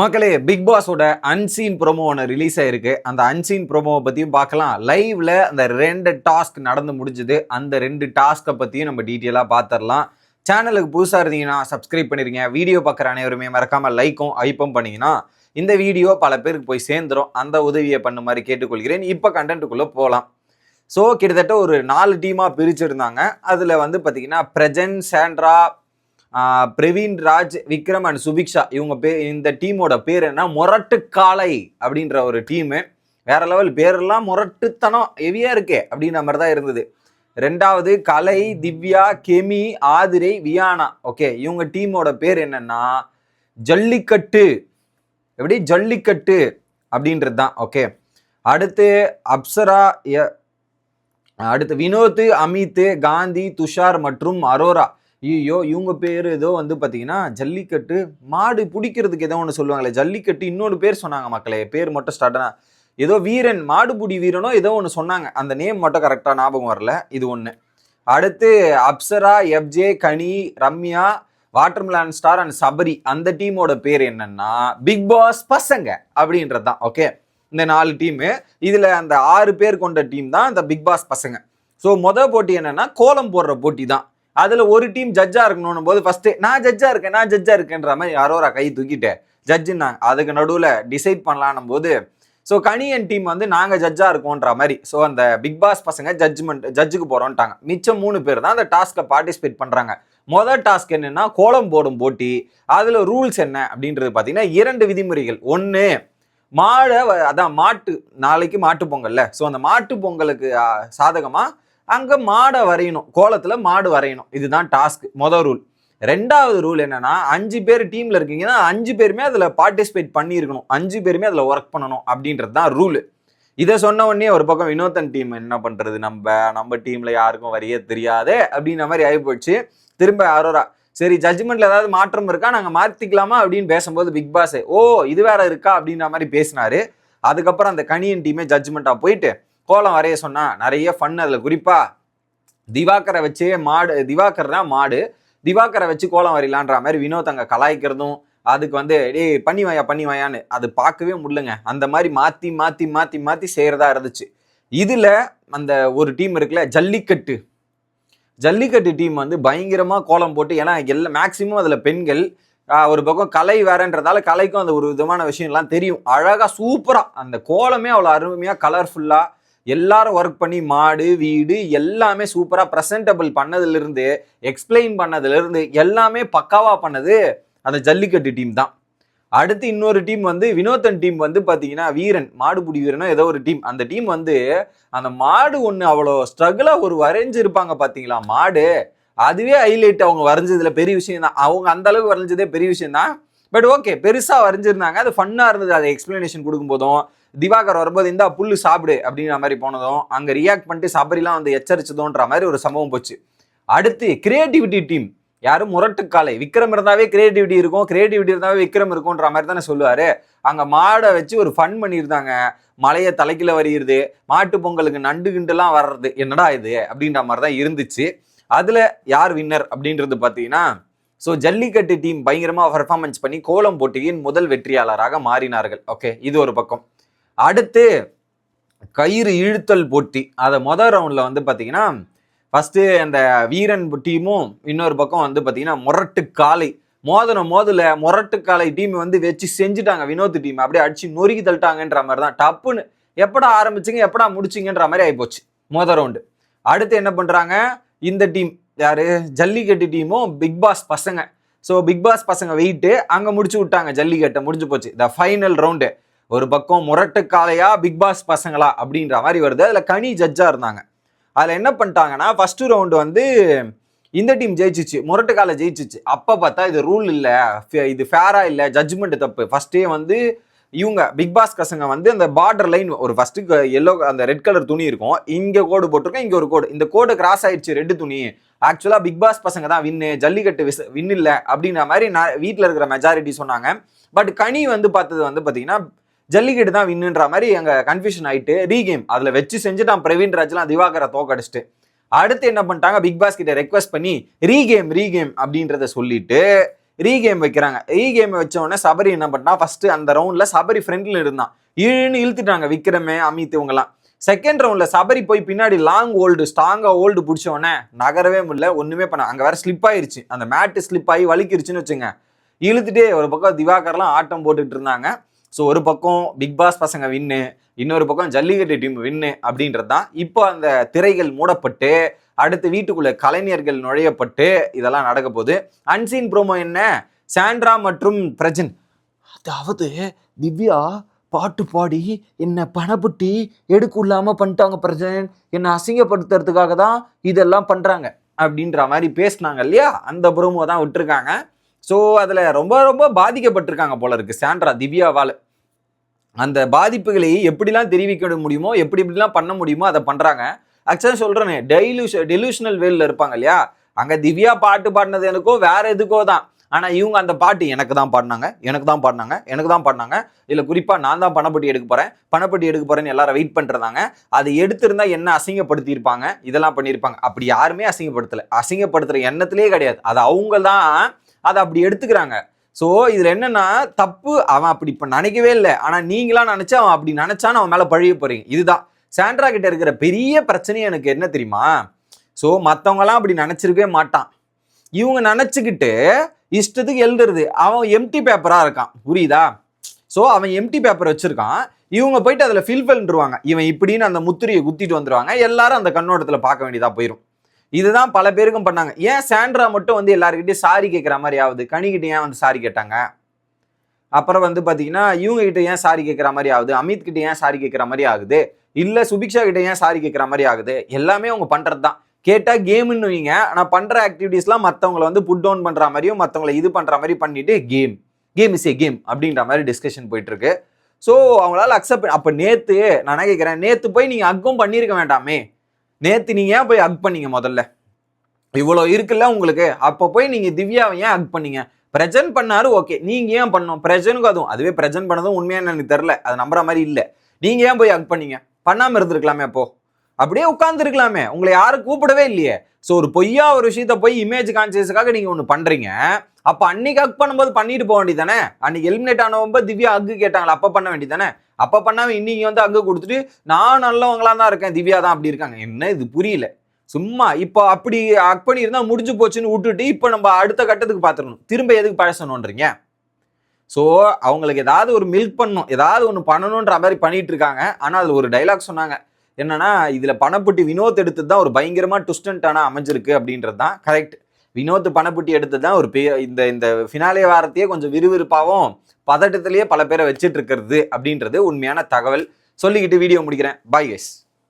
மக்களே பிக் பாஸோட unseen promo ஒன்று ரிலீஸ் ஆயிருக்கு. அந்த அன்சீன் ப்ரோமோவை பற்றியும் பார்க்கலாம். லைவ்ல அந்த ரெண்டு டாஸ்க் நடந்து முடிஞ்சுது. அந்த ரெண்டு டாஸ்க்கை பற்றியும் நம்ம டீட்டெயிலாக பார்த்துடலாம் சேனலுக்கு புதுசாக இருந்தீங்கன்னா சப்ஸ்கிரைப் பண்ணிருங்க. வீடியோ பார்க்குற அனைவருமே மறக்காமல் லைக்கும் ஐப்பும் பண்ணீங்கன்னா இந்த வீடியோ பல பேருக்கு போய் சேர்ந்துரும். அந்த உதவியை பண்ண மாதிரி கேட்டுக்கொள்கிறேன். இப்போ கண்டென்ட்டுக்குள்ளே போகலாம் ஸோ கிட்டத்தட்ட ஒரு நாலு டீமாக பிரிச்சிருந்தாங்க. அதில் வந்து பார்த்தீங்கன்னா பிரஜன் சாண்ட்ரா பிரவீன் ராஜ் விக்ரம் அண்ட் சுபிக்ஷா இவங்க பே இந்த டீமோட பேர் என்ன? முரட்டு காளை அப்படின்ற ஒரு டீமு. வேற லெவல் பேரெல்லாம் முரட்டுத்தனம் ஹெவியா இருக்கே அப்படின்ற மாதிரி தான் இருந்தது. ரெண்டாவது கலை திவ்யா கெமி ஆதிரை வியானா. ஓகே இவங்க டீமோட பேர் என்னன்னா ஜல்லிக்கட்டு. எப்படி? ஜல்லிக்கட்டு அப்படின்றது தான். ஓகே. அடுத்து அப்சரா அடுத்து வினோத் அமித் காந்தி துஷார் மற்றும் அரோரா. ஐயோ இவங்க பேர் ஏதோ வந்து பார்த்தீங்கன்னா ஜல்லிக்கட்டு மாடு பிடிக்கிறதுக்கு ஏதோ ஒன்று சொல்லுவாங்களே ஜல்லிக்கட்டு இன்னொரு பேர் சொன்னாங்க மக்களே பேர் மட்டும் ஸ்டார்ட் ஏதோ வீரன் மாடுபிடி வீரனோ ஏதோ ஒன்று சொன்னாங்க. அந்த நேம் மட்டும் கரெக்டாக ஞாபகம் வரல இது ஒன்று அடுத்து Apsara FJ Kani Ramya watermelon star and Sabari அந்த டீமோட பேர் என்னன்னா பிக் பாஸ் பசங்க அப்படின்றது தான் ஓகே இந்த நாலு டீமு இதில் அந்த ஆறு பேர் கொண்ட டீம் தான் இந்த பிக் பாஸ் பசங்க. ஸோ மொதல் போட்டி என்னன்னா கோலம் போடுற போட்டி தான் அதில் ஒரு டீம் ஜட்ஜாக இருக்கணும் போது ஃபர்ஸ்ட் நான் ஜட்ஜாக இருக்கேன் நான் ஜட்ஜாக இருக்கேன்ற மாதிரி யாரோ ஒரு கை தூக்கிட்டேன் ஜட்ஜுன்னா அதுக்கு நடுவில் டிசைட் பண்ணலான்னும் போது ஸோ கணியன் டீம் வந்து நாங்கள் ஜட்ஜாக இருக்கோன்ற மாதிரி ஸோ அந்த பிக் பாஸ் பசங்க ஜட்ஜ்மெண்ட் ஜட்ஜுக்கு போகிறோன்ட்டாங்க மிச்சம் மூணு பேர் தான் அந்த டாஸ்க்கை பார்ட்டிசிபேட் பண்ணுறாங்க மொதல் டாஸ்க் என்னென்னா கோலம் போடும் போட்டி அதில் ரூல்ஸ் என்ன அப்படின்றது பார்த்தீங்கன்னா இரண்டு விதிமுறைகள். ஒன்று மாடை அதான் மாட்டு நாளைக்கு மாட்டு பொங்கல்ல. ஸோ அந்த மாட்டு பொங்கலுக்கு சாதகமாக அங்கே மாடை வரையணும். கோலத்தில் மாடு வரையணும். இதுதான் டாஸ்க் மொதல் ரூல் ரெண்டாவது ரூல் என்னன்னா அஞ்சு பேர் டீம்ல இருக்கீங்கன்னா அஞ்சு பேருமே அதில் பார்ட்டிசிபேட் பண்ணியிருக்கணும். அஞ்சு பேருமே அதில் ஒர்க் பண்ணணும் அப்படின்றது தான் ரூல் இதை சொன்ன உடனே ஒரு பக்கம் வினோதன் டீம் என்ன பண்ணுறது நம்ம நம்ம டீமில் யாருக்கும் வரைய தெரியாதே அப்படின்ற மாதிரி ஆகி போச்சு. திரும்ப அரோரா சரி ஜட்ஜ்மெண்ட்ல ஏதாவது மாற்றம் இருக்கா? நாங்கள் மாற்றிக்கலாமா அப்படின்னு பேசும்போது பிக் பாஸ் ஓ இது வேற இருக்கா? அப்படின்ற மாதிரி பேசினாரு. அதுக்கப்புறம் அந்த கனியன் டீமே ஜட்ஜ்மெண்ட்டாக போயிட்டு கோலம் வரைய சொன்னா நிறைய ஃபன் அதில். குறிப்பா திவாகரை வச்சே மாடு திவாக்கர் தான் மாடு. திவாகரை வச்சு கோலம் வரையலான்ற மாதிரி வினோத் அங்கே கலாய்க்கிறதும் அதுக்கு வந்து டேய் பண்ணி வாயா பண்ணி வாயான்னு. அது பார்க்கவே முடியலங்க. அந்த மாதிரி மாற்றி மாற்றி மாற்றி மாற்றி செய்கிறதா இருந்துச்சு. இதில் அந்த ஒரு டீம் இருக்குல்ல ஜல்லிக்கட்டு. ஜல்லிக்கட்டு டீம் வந்து பயங்கரமாக கோலம் போட்டு ஏன்னா எல்லா மேக்சிமம் அதில் பெண்கள் ஒரு பக்கம் கலை வேறன்றதால கலைக்கும் அந்த ஒரு விதமான விஷயம்லாம் தெரியும். அழகாக சூப்பராக அந்த கோலமே அவ்வளோ அருமையாக கலர்ஃபுல்லாக எல்லாரும் ஒர்க் பண்ணி மாடு வீடு எல்லாமே சூப்பராக ப்ரெசன்டபிள் பண்ணதுலேருந்து எக்ஸ்பிளைன் பண்ணதுலேருந்து எல்லாமே பக்காவாக பண்ணது அந்த ஜல்லிக்கட்டு டீம் தான். அடுத்து இன்னொரு டீம் வந்து வினோதன் டீம் வந்து பார்த்தீங்கன்னா வீரன் மாடுபிடி வீரனோ ஏதோ ஒரு டீம் அந்த டீம் வந்து அந்த மாடு ஒன்று அவ்வளோ ஸ்ட்ரகிளாக ஒரு வரைஞ்சு இருப்பாங்க பார்த்தீங்களா மாடு. அதுவே ஹைலைட் அவங்க வரைஞ்சதுல பெரிய விஷயம் தான் அவங்க அந்த அளவுக்கு வரைஞ்சதே பெரிய விஷயம் தான் பட் ஓகே பெருசாக வரைஞ்சிருந்தாங்க. அது ஃபன்னாக இருந்தது. அதை எக்ஸ்பிளனேஷன் கொடுக்கும்போதும் திவாகர் வரும்போது இந்தா புல்லு சாப்பிடு அப்படின்ற மாதிரி போனதும் அங்கே ரியாக்ட் பண்ணிட்டு சபரிலாம் வந்து எச்சரிச்சதோன்ற மாதிரி ஒரு சம்பவம் போச்சு. அடுத்து கிரியேட்டிவிட்டி டீம் யாரும் முரட்டுக்காலை. விக்ரம் இருந்தாவே கிரியேட்டிவிட்டி இருக்கும். கிரியேட்டிவிட்டி இருந்தாவே விக்ரம் இருக்கும்ன்ற மாதிரி தானே சொல்லுவாரு. அங்க மாடை வச்சு ஒரு ஃபன் பண்ணியிருந்தாங்க. மலையை தலைக்கில வரியுது மாட்டு பொங்கலுக்கு நண்டு கிண்டுலாம் வர்றது. என்னடா இது? அப்படின்ற மாதிரி தான் இருந்துச்சு. அதுல யார் வின்னர் அப்படின்றது பார்த்தீங்கன்னா ஸோ ஜல்லிக்கட்டு டீம் பயங்கரமாக பர்ஃபார்மன்ஸ் பண்ணி கோலம் போட்டியின் முதல் வெற்றியாளராக மாறினார்கள். ஓகே இது ஒரு பக்கம். அடுத்து கயிறு இழுத்தல் போட்டி. அதை மொதல் ரவுண்டில் வந்து பார்த்தீங்கன்னா ஃபஸ்ட்டு அந்த வீரன் டீமும் இன்னொரு பக்கம் வந்து பார்த்தீங்கன்னா முரட்டு காளை மோதன மோதல முரட்டு காளை டீம் வந்து வச்சு செஞ்சுட்டாங்க. வினோத் டீம் அப்படியே அடிச்சு நொறுக்கி தள்ளிட்டாங்கன்ற மாதிரி தான். டப்புன்னு எப்படா ஆரம்பிச்சிங்க எப்படா முடிச்சிங்கன்ற மாதிரி ஆகிப்போச்சு மொதல் ரவுண்டு அடுத்து என்ன பண்ணுறாங்க இந்த டீம் யாரு? ஜல்லிக்கட்டு டீமும் பிக் பாஸ் பசங்க. ஸோ பிக் பாஸ் பசங்க வெயிட்டு அங்கே முடிச்சு விட்டாங்க. ஜல்லிக்கட்டை முடிஞ்சு போச்சு. த ஃபைனல் ரவுண்டு ஒரு பக்கம் முரட்டு பிக் பாஸ் பசங்களா அப்படின்ற மாதிரி வருது. அதில் கனி ஜட்ஜாக இருந்தாங்க. அதில் என்ன பண்ணிட்டாங்கன்னா ஃபஸ்ட்டு ரவுண்டு வந்து இந்த டீம் ஜெயிச்சிச்சு. முரட்டு ஜெயிச்சிச்சு. அப்போ பார்த்தா இது ரூல் இல்லை. இது ஃபேராக இல்லை. ஜட்ஜ்மெண்ட் தப்பு. ஃபஸ்ட்டே வந்து இவங்க பிக் பாஸ் பசங்க வந்து அந்த பார்டர் லைன் ஒரு ஃபர்ஸ்ட்டு எல்லோ அந்த ரெட் கலர் துணி இருக்கும். இங்கே கோடு போட்டிருக்கோம் இங்கே ஒரு கோடு இந்த கோடு கிராஸ் ஆயிடுச்சு ரெட்டு துணி. ஆக்சுவலாக பிக் பாஸ் பசங்க தான் வின்னு ஜல்லிக்கட்டு விஸ் வின் இல்லை அப்படின்ற மாதிரி நான் வீட்டில் இருக்கிற மெஜாரிட்டி சொன்னாங்க. பட் கனி வந்து பார்த்தது வந்து பார்த்தீங்கன்னா ஜல்லிக்கட்டு தான் வின்னுன்ற மாதிரி அங்கே கன்ஃபியூஷன் ஆயிட்டு ரீகேம் அதில் வச்சு செஞ்சுட்டான் பிரவீன் ராஜ்லாம் திவாகரை தோக்கடிச்சிட்டு. அடுத்து என்ன பண்ணிட்டாங்க? பிக் பாஸ் கிட்ட ரெக்வஸ்ட் பண்ணி ரீகேம் ரீகேம் அப்படின்றத சொல்லிட்டு ரீகேம் வைக்கிறாங்க. ரீகேம் வச்ச உடனே சபரி என்ன பண்ணா ஃபர்ஸ்ட் அந்த ரவுண்ட்ல சபரி ஃப்ரெண்ட்ல இருந்தான். இழுன்னு இழுத்துட்டாங்க விக்ரமே அமித் இவங்கெல்லாம். செகண்ட் ரவுண்ட்ல சபரி போய் பின்னாடி லாங் ஓல்டு ஸ்ட்ராங்கா ஓல்டு பிடிச்ச உடனே நகரவே முடியல ஒண்ணுமே பண்ண அங்க வேற ஸ்லிப் ஆயிருச்சு. அந்த மேட்டு ஸ்லிப் ஆகி வலிக்கிருச்சுன்னு வச்சுங்க. இழுத்துட்டே ஒரு பக்கம் திவாகர்லாம் ஆட்டம் போட்டுட்டு இருந்தாங்க. ஸோ ஒரு பக்கம் பிக் பாஸ் பசங்க வின்னு இன்னொரு பக்கம் ஜல்லிக்கட்டு டீம் வின்னு அப்படின்றது தான் இப்போ அந்த திரைகள் மூடப்பட்டு அடுத்து வீட்டுக்குள்ள கலைஞர்கள் நுழையப்பட்டு இதெல்லாம் நடக்க போகுது. அன்சீன் ப்ரோமோ என்ன? சாண்ட்ரா மற்றும் பிரஜன். அதாவது திவ்யா பாட்டு பாடி என்னை பணப்பட்டி எடுக்க பண்ணிட்டாங்க பிரஜன். என்னை அசிங்கப்படுத்துறதுக்காக தான் இதெல்லாம் பண்றாங்க அப்படின்ற மாதிரி பேசினாங்க இல்லையா? அந்த ப்ரோமோ தான் விட்டுருக்காங்க. ஸோ அதில் ரொம்ப ரொம்ப பாதிக்கப்பட்டிருக்காங்க போல இருக்கு. சாண்ட்ரா திவ்யாவால். அந்த பாதிப்புகளை எப்படிலாம் தெரிவிக்க முடியுமோ எப்படி எப்படிலாம் பண்ண முடியுமோ அதை பண்ணுறாங்க ஆக்சுவலாக சொல்கிறேனே டெய்லூஷ டெலூஷனல் வேலில் இருப்பாங்க இல்லையா? அங்கே திவ்யா பாட்டு பாடினது எனக்கோ வேற எதுக்கோ தான். ஆனால் இவங்க அந்த பாட்டு எனக்கு தான் பாடினாங்க எனக்கு தான் பாடினாங்க எனக்கு தான் பாடினாங்க. இல்லை குறிப்பாக நான் தான் பணப்பட்டி எடுக்க போகிறேன் பணப்பட்டி எடுக்க போகிறேன்னு எல்லாரும் வெயிட் பண்ணுறதாங்க அதை எடுத்திருந்தா என்ன அசிங்கப்படுத்தியிருப்பாங்க? இதெல்லாம் பண்ணியிருப்பாங்க. அப்படி யாருமே அசிங்கப்படுத்தலை. அசிங்கப்படுத்துகிற எண்ணத்திலே கிடையாது. அது அவங்க தான் அதை அப்படி எடுத்துக்கிறாங்க. ஸோ இதில் என்னன்னா தப்பு அவன் அப்படி இப்போ நினைக்கவே இல்லை. ஆனால் நீங்களாம் நினச்சா அவன் அப்படி நினச்சான்னு அவன் மேலே பழிய போகிறீங்க இதுதான். சாண்ட்ரா கிட்ட இருக்கிற பெரிய பிரச்சனையே எனக்கு என்ன தெரியுமா? ஸோ மற்றவங்களாம் அப்படி நினச்சிருக்கவே மாட்டான். இவங்க நினச்சிக்கிட்டு இஷ்டத்துக்கு எழுதுறது. அவன் எம்டி பேப்பராக இருக்கான். புரியுதா? ஸோ அவன் எம்டி பேப்பர் வச்சிருக்கான். இவங்க போயிட்டு அதில் ஃபில் பண்ணிருவாங்க இவன் இப்படின்னு அந்த முத்திரையை குத்திட்டு வந்துருவாங்க. எல்லாரும் அந்த கண்ணோட்டத்தில் பார்க்க வேண்டியதாக போயிடும் இதுதான் பல பேருக்கும் பண்ணாங்க. ஏன் சாண்ட்ரா மட்டும் வந்து எல்லாருக்கிட்டையும் சாரி கேட்குற மாதிரி ஆகுது கனிக்கிட்ட ஏன் வந்து சாரி கேட்டாங்க? அப்புறம் வந்து பார்த்தீங்கன்னா இவங்க கிட்ட ஏன் சாரி கேட்குற மாதிரி ஆகுது அமித் கிட்ட ஏன் சாரி கேட்குற மாதிரி ஆகுது இல்லை சுபிக்ஷா கிட்ட ஏன் சாரி கேட்குற மாதிரி ஆகுது எல்லாமே அவங்க பண்ணுறது தான் கேட்டால் கேம்னு வைங்க. ஆனால் பண்ணுற ஆக்டிவிட்டீஸ்லாம் மற்றவங்களை வந்து புட் டவுன் பண்ணுற மாதிரியும் மற்றவங்களை இது பண்ணுற மாதிரி பண்ணிட்டு game game is a game அப்படின்ற மாதிரி டிஸ்கஷன் போயிட்டுருக்கு. ஸோ அவங்களால அக்செப்ட் அப்போ நேற்று நான் கேட்குறேன் நேற்று போய் நீங்கள் அக்கும் பண்ணியிருக்க வேண்டாமே. நேற்று நீங்கள் ஏன் போய் அக் பண்ணீங்க முதல்ல? இவ்வளோ இருக்குல்ல உங்களுக்கு? அப்போ போய் நீங்கள் திவ்யாவை ஏன் அக் பண்ணீங்க? ப்ரெசென்ட் பண்ணாரு ஓகே நீங்கள் ஏன் பண்ணோம் ப்ரெசனுக்கும் அதுவும். அதுவே ப்ரெசென்ட் பண்ணதும் உண்மையான எனக்கு தெரில அது நம்புற மாதிரி இல்லை. நீங்கள் ஏன் போய் அக் பண்ணீங்க? பண்ணாமல் இருந்திருக்கலாமே அப்போ. அப்படியே உட்காந்துருக்கலாமே உங்களை யாரும் கூப்பிடவே இல்லையே. ஸோ ஒரு பொய்யா ஒரு விஷயத்த போய் இமேஜ் கான்சியஸுக்காக நீங்கள் ஒன்று பண்ணுறீங்க அப்போ அன்னைக்கு அக் பண்ணும்போது பண்ணிட்டு போக வேண்டியது தானே அன்னைக்கு எலிமினேட் ஆனவங்க திவ்யா அக்கு கேட்டாங்களா? அப்போ பண்ண வேண்டியது தானே அப்போ பண்ணாம இன்னைக்கு வந்து அங்கே கொடுத்துட்டு நான் நல்லவங்களா தான் இருக்கேன். திவ்யா தான் அப்படி இருக்காங்க. என்ன இது? புரியல. சும்மா இப்போ அப்படி அக் பண்ணியிருந்தா முடிஞ்சு போச்சுன்னு விட்டுட்டு இப்போ நம்ம அடுத்த கட்டத்துக்கு பார்த்துடணும் திரும்ப எதுக்கு பழசணுன்றீங்க ஸோ அவங்களுக்கு ஏதாவது ஒரு மில்க் பண்ணணும். ஏதாவது ஒன்று பண்ணணுன்ற மாதிரி பண்ணிட்டு இருக்காங்க. ஆனால் அதில் ஒரு டைலாக் சொன்னாங்க. என்னன்னா இதில் பணப்பட்டி வினோத் எடுத்து தான் ஒரு பயங்கரமாக டுஸ்டன்ட்டான அமைஞ்சிருக்கு அப்படின்றது தான் கரெக்ட் வினோத் பணப்புட்டி எடுத்து தான் ஒரு பெரிய இந்த இந்த ஃபினாலே வாரத்தையே கொஞ்சம் விறுவிறுப்பாகவும் பதட்டத்திலேயே பல பேரை வச்சுட்டு இருக்கிறது அப்படின்றது உண்மையான தகவல். சொல்லிக்கிட்டு வீடியோ முடிக்கிறேன். Bye guys